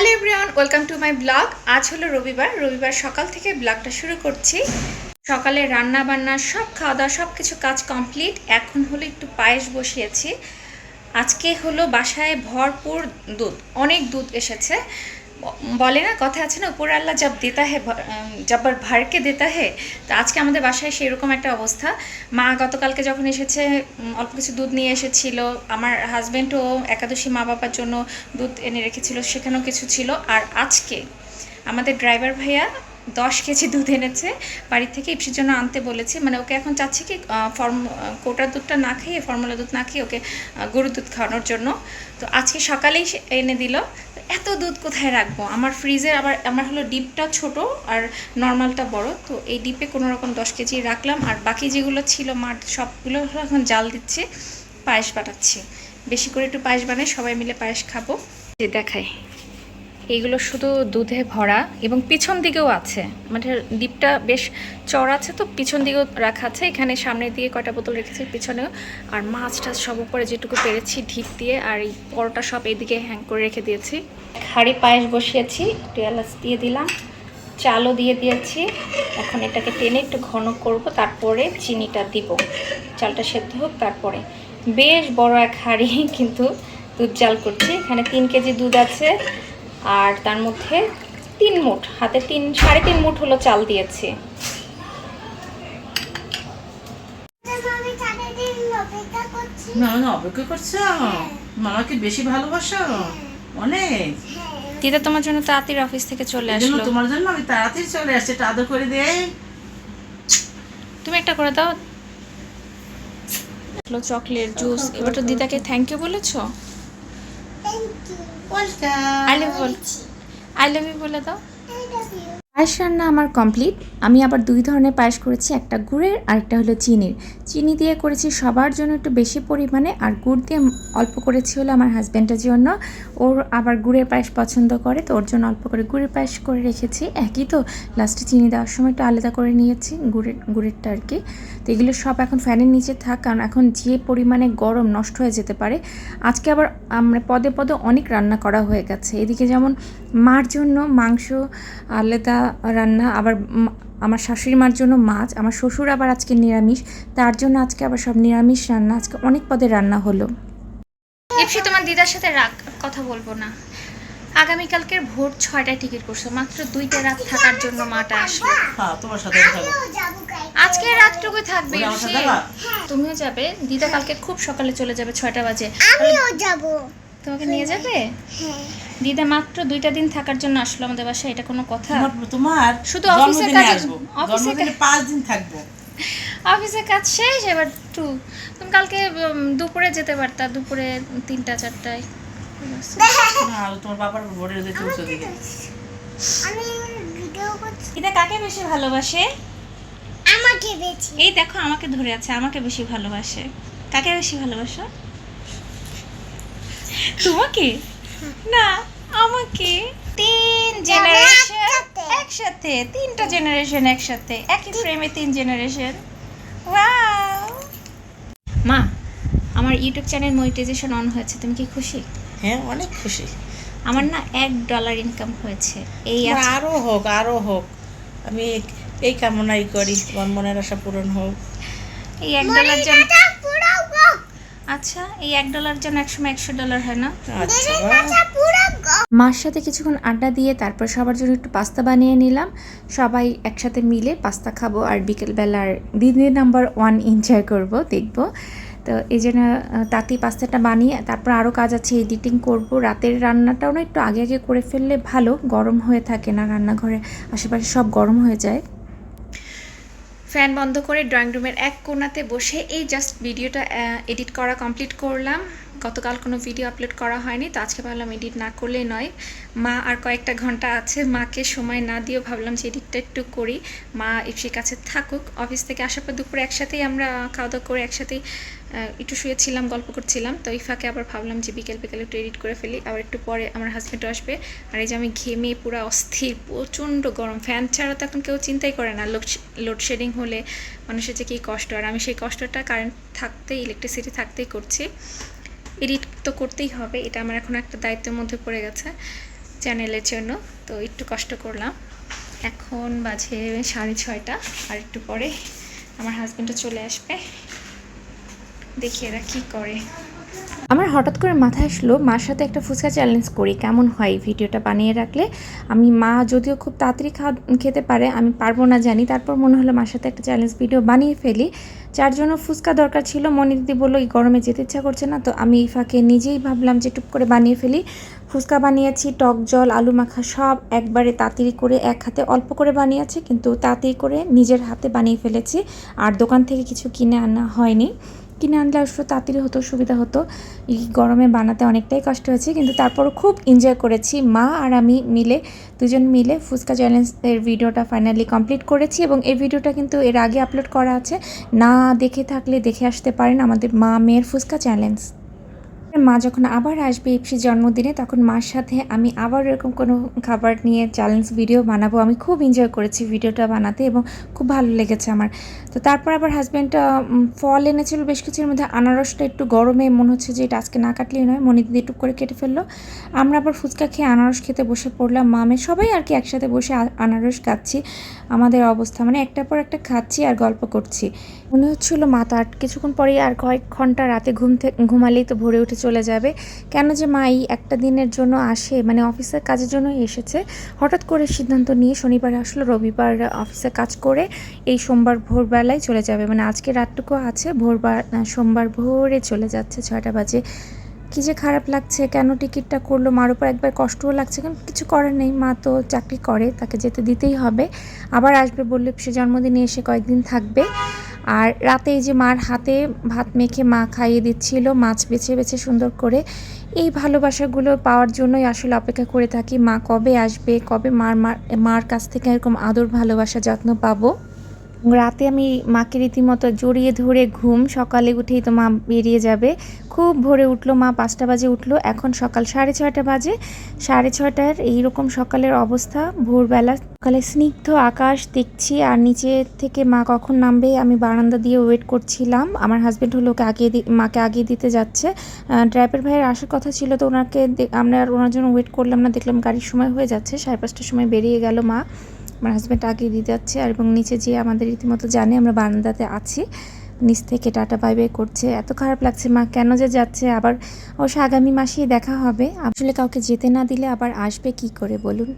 Hello everyone welcome to my blog আজ হলো রবিবার। রবিবার সকাল থেকে ব্লগটা শুরু করছি। সকালে রান্না বান্না সব খাওয়া দাওয়া সব কিছু কাজ কমপ্লিট এখন হলো একটু পায়েস বসিয়েছি। আজকে হলো বাসায় ভরপুর দুধ। অনেক দুধ এসেছে। বলে না, কথা আছে না, উপর আল্লাহ জব দেতা হে জব্বার ভারকে দেতা হে, তো আজকে আমাদের বাসায় সেরকম একটা অবস্থা। মা গতকালকে যখন এসেছে অল্প কিছু দুধ নিয়ে এসেছিল, আমার হাজব্যান্ডও একাদশী মা বাবার জন্য দুধ এনে রেখেছিল, সেখানেও কিছু ছিল। আর আজকে আমাদের ড্রাইভার ভাইয়া দশ কেজি দুধ এনেছে বাড়ি থেকে ইপসির জন্য আনতে বলেছি। মানে ওকে এখন চাচ্ছি কি ফর্ম কোটার দুধটা না খেয়ে ফর্মুলা দুধ না খেয়ে ওকে গরুর দুধ খাওয়ানোর জন্য। তো আজকে সকালেই এনে দিল। এত দুধ কোথায় রাখব? আমার ফ্রিজে আবার, আমার হলো ডিপটা ছোট আর নর্মালটা বড়। তো এই ডিপে কোনো রকম দশ কেজি রাখলাম। আর বাকি যেগুলো ছিল মাঠ, সবগুলো এখন জাল দিচ্ছে, পায়েস বানাচ্ছি। বেশি করে একটু পায়েস বানাই, সবাই মিলে পায়েস খাব। যে এইগুলো শুধু দুধে ভরা এবং পিছন দিকেও আছে। মানে ডিপটা বেশ চড়া আছে তো, পিছন দিকেও রাখা আছে। এখানে সামনে দিয়ে কয়টা বোতল রেখেছি পিছনেও। আর মাছ টাছ সব উপরে যেটুকু পেরেছি ঢিপ দিয়ে, আর এই পরোটা সব এদিকে হ্যাং করে রেখে দিয়েছি। হাঁড়ি পায়েস বসিয়েছি, একটু এলাচ দিয়ে দিলাম, চালও দিয়ে দিয়েছি। এখন এটাকে টেনে একটু ঘন করব, তারপরে চিনিটা দিব। চালটা সেদ্ধ হোক, তারপরে। বেশ বড় এক হাঁড়ি কিন্তু দুধ জাল করছি। এখানে তিন কেজি দুধ আছে। আর তার মধ্যে তিন মুঠ হাতে তিন সাড়ে তিন মুঠ হলো চাল দিয়েছি। আমি সারাদিন অপেক্ষা করছি না না অপেক্ষা করছ? মামাকে বেশি ভালোবাসো? অনেক। দিদা তোমার জন্য তাঁতির অফিস থেকে চলে আসলো। তোমার জন্য আমি তাড়াতাড়ি চলে আসছি এটা আদর করে দে। তুমি একটা করে দাও। চকলেট জুস এবার তো দিদাকে থ্যাংক ইউ বলেছ? আই লাভ বল আই লাভ ইউ বলে দাও। পায়েস রান্না আমার কমপ্লিট আমি আবার দুই ধরনের পায়েস করেছি একটা গুড়ের আর একটা হলো চিনির। চিনি দিয়ে করেছি সবার জন্য একটু বেশি পরিমাণে আর গুড় দিয়ে অল্প করেছি হলো আমার হাজব্যান্ডের জন্য। ওর আবার গুড়ের পায়েস পছন্দ করে তো ওর জন্য অল্প করে গুড়ের পায়েস করে রেখেছি। একই তো লাস্টে চিনি দেওয়ার সময় একটু আলাদা করে নিয়েছি গুড়ের গুড়েরটা আর কি। তো এগুলো সব এখন ফ্যানের নিচে থাক, কারণ এখন যে পরিমাণে গরম নষ্ট হয়ে যেতে পারে, আজকে আবার আমরা পদে পদে অনেক রান্না করা হয়ে গেছে। এদিকে যেমন মার জন্য মাংস আলাদা রান্না, আবার আমার শাশুড়ি মার জন্য মাছ, আমার শ্বশুর আবার আজকে নিরামিষ, তার জন্য আজকে আবার সব নিরামিষ রান্না, আজকে অনেক পদে রান্না হলো। ইপসি তোমার দিদার সাথে রাগ, কথা বলব না। আগামীকালকের ভোর ছয়টায় টিকিট করছ মাত্র দুইটা রাত থাকার জন্য মাটা আসলো হ্যাঁ তোমার সাথে যাব। আজকে রাতটুকু থাকবে। যাবা? তুমিও যাবে দিদা কালকে খুব সকালে চলে যাবে ছয়টা বাজে। আমিও যাব। তোমাকে নিয়ে যাবে? হ্যাঁ দিদা মাত্র দুইটা দিন থাকার জন্য আসলো আমাদের বাসায় এটা কোনো কথা? তোমার শুধু অফিসের কাজে- অফিসের কাজ- পাঁচ দিন থাকব। অফিসের কাজ শেষ এবার টু তুমি কালকে দুপুরে যেতে পারতা দুপুরে তিনটা চারটায়। তোমার বাবার দিকে। দিদা কাকে বেশি ভালোবাসে? আমাকে বেছি এই দেখো আমাকে ধরে আছে আমাকে বেশি ভালোবাসে। কাকে বেশি ভালোবাসো? তোমাকে? না আমাকে। তিন জেনারেশন একসাথে। একসাথে তিনটা জেনারেশন একসাথে একই ফ্রেমে তিন জেনারেশন ওয়াও মা আমার ইউটিউব চ্যানেল মনিটাইজেশন অন হয়েছে তুমি কি খুশি? হ্যাঁ অনেক খুশি। আমার না এক ডলার ইনকাম হয়েছে। এই আরও হোক আরও হোক। আমি এই কামনাই করি মনের আশা পূরণ হোক। এই এক ডলার জন্য আচ্ছা এই এক ডলার জন্য একসময় একশো ডলার হয় না? আচ্ছা মার সাথে কিছুক্ষণ আড্ডা দিয়ে তারপর সবার জন্য একটু পাস্তা বানিয়ে নিলাম। সবাই একসাথে মিলে পাস্তা খাব আর বিকেলবেলার দিদি নাম্বার ওয়ান এনজয় করব দেখব। তো এই জন্য তাঁতি পাস্তাটা বানিয়ে তারপর আরও কাজ আছে এডিটিং করব। রাতের রান্নাটাও না একটু আগে আগে করে ফেললে ভালো, গরম হয়ে থাকে না রান্নাঘরে, আশেপাশে সব গরম হয়ে যায়। ফ্যান বন্ধ করে ড্রয়িং রুমের এক কোনাতে বসে এই জাস্ট ভিডিওটা এডিট করা কমপ্লিট করলাম। গতকাল কোনো ভিডিও আপলোড করা হয়নি, তো আজকে ভাবলাম এডিট না করলে নয়। মা আর কয়েকটা ঘণ্টা আছে, মাকে সময় না দিয়েও ভাবলাম যে এডিটটা একটু করি। মা ইপসির কাছে থাকুক, অফিস থেকে আসার পর দুপুরে একসাথেই আমরা খাওয়া দাওয়া করে একসাথেই একটু শুয়েছিলাম, গল্প করছিলাম। তো ইফাকে আবার ভাবলাম যে বিকেল বিকেল একটু এডিট করে ফেলি, আবার একটু পরে আমার হাজব্যান্ড আসবে। আর এই যে আমি ঘেমে পুরো অস্থির, প্রচণ্ড গরম। ফ্যান ছাড়া তো এখন কেউ চিন্তাই করে না, লোড লোডশেডিং হলে মানুষের যে কী কষ্ট। আর আমি সেই কষ্টটা কারেন্ট থাকতেই ইলেকট্রিসিটি থাকতেই করছি। এডিট তো করতেই হবে, এটা আমার এখন একটা দায়িত্বের মধ্যে পড়ে গেছে চ্যানেলের জন্য, তো একটু কষ্ট করলাম। এখন বাজে সাড়ে ছয়টা, আর একটু পরে আমার হাজব্যান্ডও চলে আসবে, দেখি এরা কী করে। আমার হঠাৎ করে মাথায় আসলো, মার সাথে একটা ফুচকা চ্যালেঞ্জ করি, কেমন হয় ভিডিওটা বানিয়ে রাখলে? আমি, মা, যদিও খুব তাড়াতাড়ি খাওয়া, খেতে পারে, আমি পারব না জানি। তারপর মনে হলো, মার সাথে একটা চ্যালেঞ্জ ভিডিও বানিয়ে ফেলি। যার জন্য ফুচকা দরকার ছিল মনি দিদি বলল, এই গরমে যেতে ইচ্ছা করছে না। তো আমি এই ফাঁকে নিজেই ভাবলাম যে টুক করে বানিয়ে ফেলি। ফুচকা বানিয়েছি, টক জল, আলু মাখা সব একবারে তাড়াতাড়ি করে এক হাতে অল্প করে বানিয়েছি, কিন্তু তাড়াতাড়ি করে নিজের হাতে বানিয়ে ফেলেছি। আর দোকান থেকে কিছু কিনে আনা হয়নি। কিনে আনলে অবশ্য তাড়াতাড়ি হতো, সুবিধা হতো। এই গরমে বানাতে অনেকটাই কষ্ট হয়েছে, কিন্তু তারপর খুব এনজয় করেছি। মা আর আমি মিলে, দুজন মিলে ফুচকা চ্যালেঞ্জের ভিডিওটা ফাইনালি কমপ্লিট করেছি এবং এই ভিডিওটা কিন্তু এর আগে আপলোড করা আছে। না দেখে থাকলে দেখে আসতে পারেন আমাদের মা মেয়ের ফুচকা চ্যালেঞ্জ মা যখন আবার আসবে ইপসির জন্মদিনে, তখন মার সাথে আমি আবার এরকম কোনো খাবার নিয়ে চ্যালেঞ্জ ভিডিও বানাবো। আমি খুব এনজয় করেছি ভিডিওটা বানাতে এবং খুব ভালো লেগেছে আমার। তো তারপর আবার হাজব্যান্ড ফল এনেছিল বেশ কিছুর মধ্যে। আনারসটা একটু গরমে, মনে হচ্ছে যে এটা আজকে না কাটলেই নয়। মনি দিদি টুক করে কেটে ফেলল। আমরা আবার ফুচকা খেয়ে আনারস খেতে বসে পড়লাম। মামে সবাই আর কি একসাথে বসে আনারস খাচ্ছি। আমাদের অবস্থা মানে একটার পর একটা খাচ্ছি আর গল্প করছি। মনে হচ্ছিল মাথা কিছুক্ষণ পরেই আর কয়েক ঘণ্টা রাতে ঘুম ঘুমালেই তো ভরে উঠে যাবে। কেন যে মা এই একটা দিনের জন্য আসে মানে অফিসের কাজের জন্যই এসেছে। হঠাৎ করে সিদ্ধান্ত নিয়ে শনিবার আসলো, রবিবার অফিসে কাজ করে এই সোমবার ভোরবেলায় চলে যাবে। মানে আজকে রাতটুকু আছে, ভোরবার সোমবার ভোরে চলে যাচ্ছে ছয়টা বাজে। কী যে খারাপ লাগছে, কেন টিকিটটা করল? মার উপর একবার কষ্টও লাগছে কিন্তু কিছু করার নেই। মা তো চাকরি করে, তাকে যেতে দিতেই হবে। আবার আসবে বললে, সে জন্মদিনে এসে কয়েকদিন থাকবে। আর রাতে এই যে মার হাতে ভাত মেখে মা খাইয়ে দিচ্ছিল, মাছ বেছে বেছে সুন্দর করে। এই ভালোবাসাগুলো পাওয়ার জন্যই আসলে অপেক্ষা করে থাকি, মা কবে আসবে, কবে মার মার মার কাছ থেকে এরকম আদর ভালোবাসা, যত্ন পাবো। রাতে আমি মাকে রীতিমতো জড়িয়ে ধরে ঘুম, সকালে উঠেই তো মা বেরিয়ে যাবে। খুব ভোরে উঠল মা, পাঁচটা বাজে উঠল। এখন সকাল সাড়ে ছয়টা বাজে। সাড়ে ছয়টার এইরকম সকালের অবস্থা। ভোরবেলা সকালে স্নিগ্ধ আকাশ দেখছি আর নিচে থেকে মা কখন নামবে আমি বারান্দা দিয়ে ওয়েট করছিলাম। আমার হাজব্যান্ড হলো ওকে আগিয়ে দি- মাকে আগিয়ে দিতে যাচ্ছে। ড্রাইভার ভাইয়ের আসার কথা ছিল তো ওনাকে আমরা আর ওনার জন্য ওয়েট করলাম না। দেখলাম গাড়ির সময় হয়ে যাচ্ছে। সাড়ে পাঁচটার সময় বেরিয়ে গেল মা। আমার হাজব্যান্ড আগে দিয়ে যাচ্ছে আর এবং নিচে যেয়ে আমাদের রীতিমতো জানে আমরা বারান্দাতে আছি, নিচ থেকে টাটা বাই বাই করছে। এত খারাপ লাগছে মা, কেন যে যাচ্ছে? আবার অবশ্য আগামী মাসেই দেখা হবে। আসলে কাউকে যেতে না দিলে আবার আসবে কি করে বলুন?